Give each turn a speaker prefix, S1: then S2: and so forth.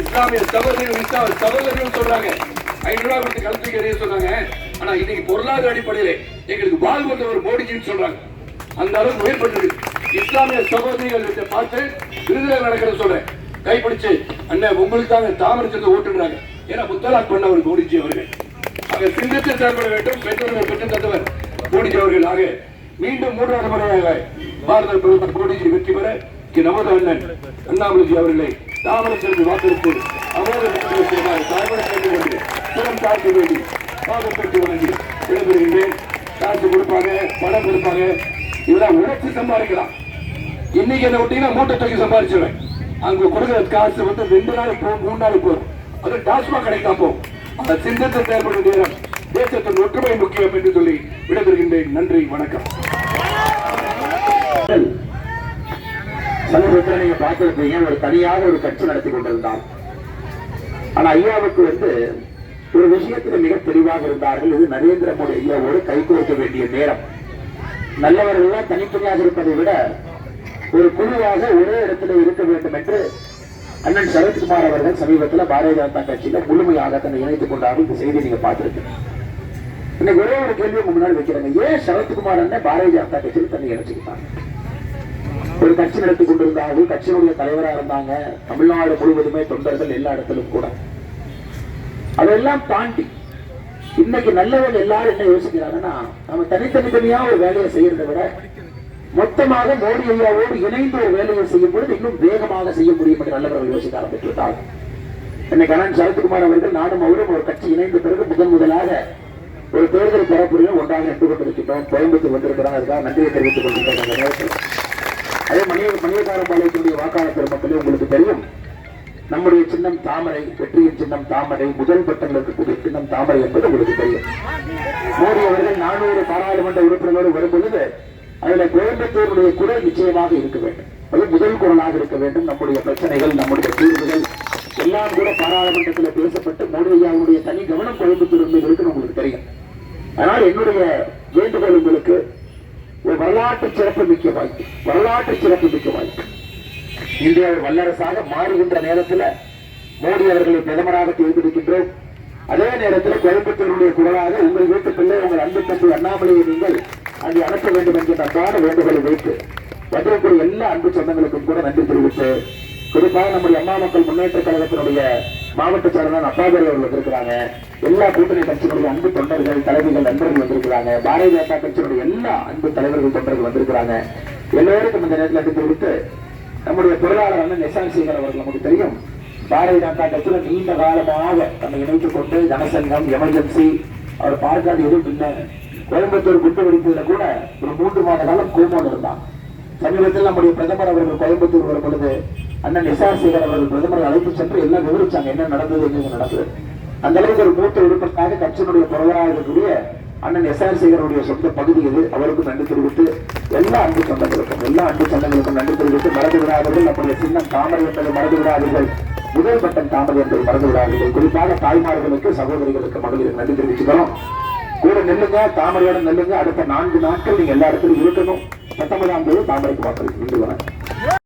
S1: இஸ்லாமிய சகோதரிகள் இஸ்லாம் சகோதரிகள் சொல்றாங்க. ஐநூறு ரூபாய் கொடுத்து கழுத்துக்கு எறிய சொன்னாங்க ஆனா இன்னைக்கு பொருளாதார அடிப்படையிலே எங்களுக்கு வாழ் வந்தவர் மோடிஜின்னு சொல்றாங்க. அந்த அளவுக்கு மேற்பட்டு இஸ்லாமிய சகோதரிகள் கிட்ட பார்த்து விருதுல நடக்கிறத சொல்றேன். கைப்பிடிச்சு அண்ணன் உங்களுக்கு தாங்க தாமரை ஓட்டுறாங்க ஏன்னா முத்தலாக் பண்ணவர் மோடிஜி அவர்கள். ஆக சிந்தித்து செயல்பட வேண்டும் பெற்றோர்கள் பெற்று தந்தவர் மோடிஜி அவர்கள். ஆக மீண்டும் மூன்றாவது முறையாக பாரத பிரதமர் மோடிஜி வெற்றி பெற நமது அண்ணன் அண்ணாமலைஜி அவர்களை தாமரை செல்வி வாக்களித்து அவரது வெற்றி செய்வார் தாய்மொழி கொண்டு சிரம் தாக்க வேண்டி பாதம் பெற்று விடைபெறுகின்றேன். காசு கொடுப்பாங்க பணம் கொடுப்பாங்க. இதெல்லாம் உழைச்சி சம்பாதிக்கலாம். இன்னைக்கு என்ன விட்டீங்கன்னா மூட்டை தூக்கி சம்பாதிச்சிடுவேன் அங்க கொடுக்குற காசு வந்து ரெண்டு நாள் போகும் மூணு நாள் போகும். அது டாஸ்மாக் கிடைக்காம போகும். அந்த சிந்தத்தை செயல்படும் நேரம் தேசத்தின் ஒற்றுமை முக்கியம் என்று சொல்லி விடைபெறுகின்றேன். நன்றி வணக்கம்.
S2: சமூகத்தில் நீங்க பார்த்திருப்பீங்க. ஒரு தனியாக ஒரு கட்சி நடத்தி கொண்டிருந்தார். ஆனா ஐயாவுக்கு வந்து ஒரு விஷயத்துல மிக தெளிவாக இருந்தார்கள். இது நரேந்திர மோடி ஐயாவோடு கைகோர்க்க வேண்டிய நேரம். நல்லவர்கள் எல்லாம் தனித்தனியாக இருப்பதை விட ஒரு குழுவாக ஒரே இடத்துல இருக்க வேண்டும் என்று அண்ணன் சரத்குமார் அவர்கள் சமீபத்தில் பாரதிய ஜனதா கட்சியில முழுமையாக தன்னை இணைத்துக் கொண்டார்கள். இந்த செய்தி நீங்க பார்த்துருக்கீங்க இன்னைக்கு ஒரே ஒரு கேள்வி முன்னாடி வைக்கிறாங்க. ஏன் சரத்குமார் அண்ணன் பாரதிய ஜனதா கட்சியில் தன்னை இணைச்சுக்கிட்டாங்க? ஒரு கட்சி நடத்தி கொண்டிருந்தார்கள் கட்சியினுடைய தலைவராக இருந்தாங்க. தமிழ்நாடு முழுவதுமே தொண்டர்கள் எல்லா இடத்திலும் கூட. அதெல்லாம் தாண்டி இன்னைக்கு நல்லவங்க எல்லாரும் என்ன யோசிக்கிறாங்கன்னா நம்ம தனித்தனி தனியா ஒரு வேலையை செய்யறதை விட மொத்தமாக மோடி ஐயாவோடு இணைந்து ஒரு வேலையை செய்யும் பொழுது இன்னும் வேகமாக செய்ய முடியும் என்று நல்லவர்கள் யோசிக்க ஆரம்பித்துவிட்டார் இன்னைக்கு அண்ணன் சரத்குமார் அவர்கள் நானும் அவரும் ஒரு கட்சி இணைந்த பிறகு முதன் முதலாக ஒரு தேர்தல் பரப்புரையில் ஒன்றாக நின்று கொண்டிருக்கின்றோம். கோயம்புத்தூர் வந்திருக்கிறோம் அதுக்காக நன்றியை தெரிவித்துக் கொள்கின்றோம். அதே மணிய மணியகாரபாளையத்தினுடைய வாக்காளர் பெருமக்களே உங்களுக்கு தெரியும். நம்முடைய சின்னம் தாமரை வெற்றியின் சின்னம் தாமரை முதல் பட்டங்கள் இருக்கக்கூடிய சின்னம் தாமரை என்பது உங்களுக்கு தெரியும். மோடி அவர்கள் நானூறு பாராளுமன்ற உறுப்பினர்களோடு வரும் பொழுது அதுல கோயம்புத்தூருடைய குரல் நிச்சயமாக இருக்க வேண்டும். அது முதல் குரலாக இருக்க வேண்டும். நம்முடைய பிரச்சனைகள் நம்முடைய தீர்வுகள் எல்லாம் கூட பாராளுமன்றத்தில் பேசப்பட்டு மோடி ஐயாவுடைய தனி கவனம் கோயம்புத்தூர் மீது இருக்குன்னு உங்களுக்கு தெரியும். ஆனால் என்னுடைய வேண்டுகோள் உங்களுக்கு ஒரு வரலாற்று சிறப்பு மிக்க வாய்ப்பு. வரலாற்று சிறப்பு மிக்க வாய்ப்பு. இந்தியா வல்லரசாக மாறுகின்ற நேரத்தில் மோடி அவர்களை பிரதமராக தேர்ந்தெடுக்கின்றோம். அதே நேரத்தில் கோயம்புத்தூருடைய குரலாக உங்கள் வீட்டு பிள்ளை உங்கள் அன்பு தம்பி அண்ணாமலையை நீங்கள் அங்கே அனுப்ப வேண்டும் என்கிற அன்பான வேண்டுகோளை வைத்து வந்திருக்கிற எல்லா அன்பு சொந்தங்களுக்கும் கூட நன்றி தெரிவித்து குறிப்பாக நம்முடைய அம்மா மக்கள் முன்னேற்ற கழகத்தினுடைய மாவட்ட செயலாளர் அப்பாதுரை அவர்கள் வந்திருக்கிறாங்க. எல்லா கூட்டணி கட்சிகளுடைய அன்பு தொண்டர்கள் தலைவர்கள் நண்பர்கள் வந்திருக்கிறாங்க. பாரதிய ஜனதா கட்சியினுடைய எல்லா அன்பு தலைவர்கள் தொண்டர்கள் வந்திருக்கிறாங்க. எல்லோருக்கும் இந்த நேரத்தில் நன்றி கொடுத்து நம்முடைய பொருளாளர் அண்ணன் எஸ்ஆர் சேகர் அவர்கள் நமக்கு தெரியும். பாரதிய ஜனதா கட்சியில நீண்ட காலமாக நம்ம இணைத்துக் கொண்டு ஜனசங்கம் எமர்ஜென்சி அவர் பார்க்காத எதுவும் இல்லை. கோயம்புத்தூர் குண்டு வெடித்ததுல கூட ஒரு மூன்று மாத காலம் கோமோன் இருந்தான். சமீபத்தில் நம்முடைய பிரதமர் அவர்கள் கோயம்புத்தூர் வரும் பொழுது அண்ணன் நிசார் சேகர் அவர்கள் பிரதமரை அழைத்து சென்று எல்லாம் விவரிச்சாங்க என்ன நடந்தது என்ன நடந்தது. அந்த அளவுக்கு ஒரு மூத்த உறுப்பினராக கட்சியினுடைய பிரதமராக இருக்கக்கூடிய அண்ணன் எஸ்ஆர் சேகருடைய சொந்த பகுதி இது அவருக்கும் நன்றி தெரிவித்து எல்லா அன்பு சொந்தங்களுக்கும் எல்லா அன்பு சொந்தங்களுக்கும் நன்றி தெரிவித்து மறந்து விடாதீர்கள். நம்முடைய சின்னம் தாமரை என்பதை மறந்து விடாதீர்கள். முதல் பட்டம் தாமரை என்பதை மறந்து விடாதீர்கள். குறிப்பாக தாய்மார்களுக்கு சகோதரிகளுக்கு மகளிருக்கு நன்றி தெரிவிச்சுக்கிறோம். கூட நெல்லுங்க தாமரையோட நெல்லுங்க. அடுத்த நான்கு நாட்கள் நீங்க எல்லா இடத்துலையும் இருக்கணும். பத்தொன்பதாம் தேதி தாமரைக்கு வாக்களிக்கும் இன்று வணக்கம்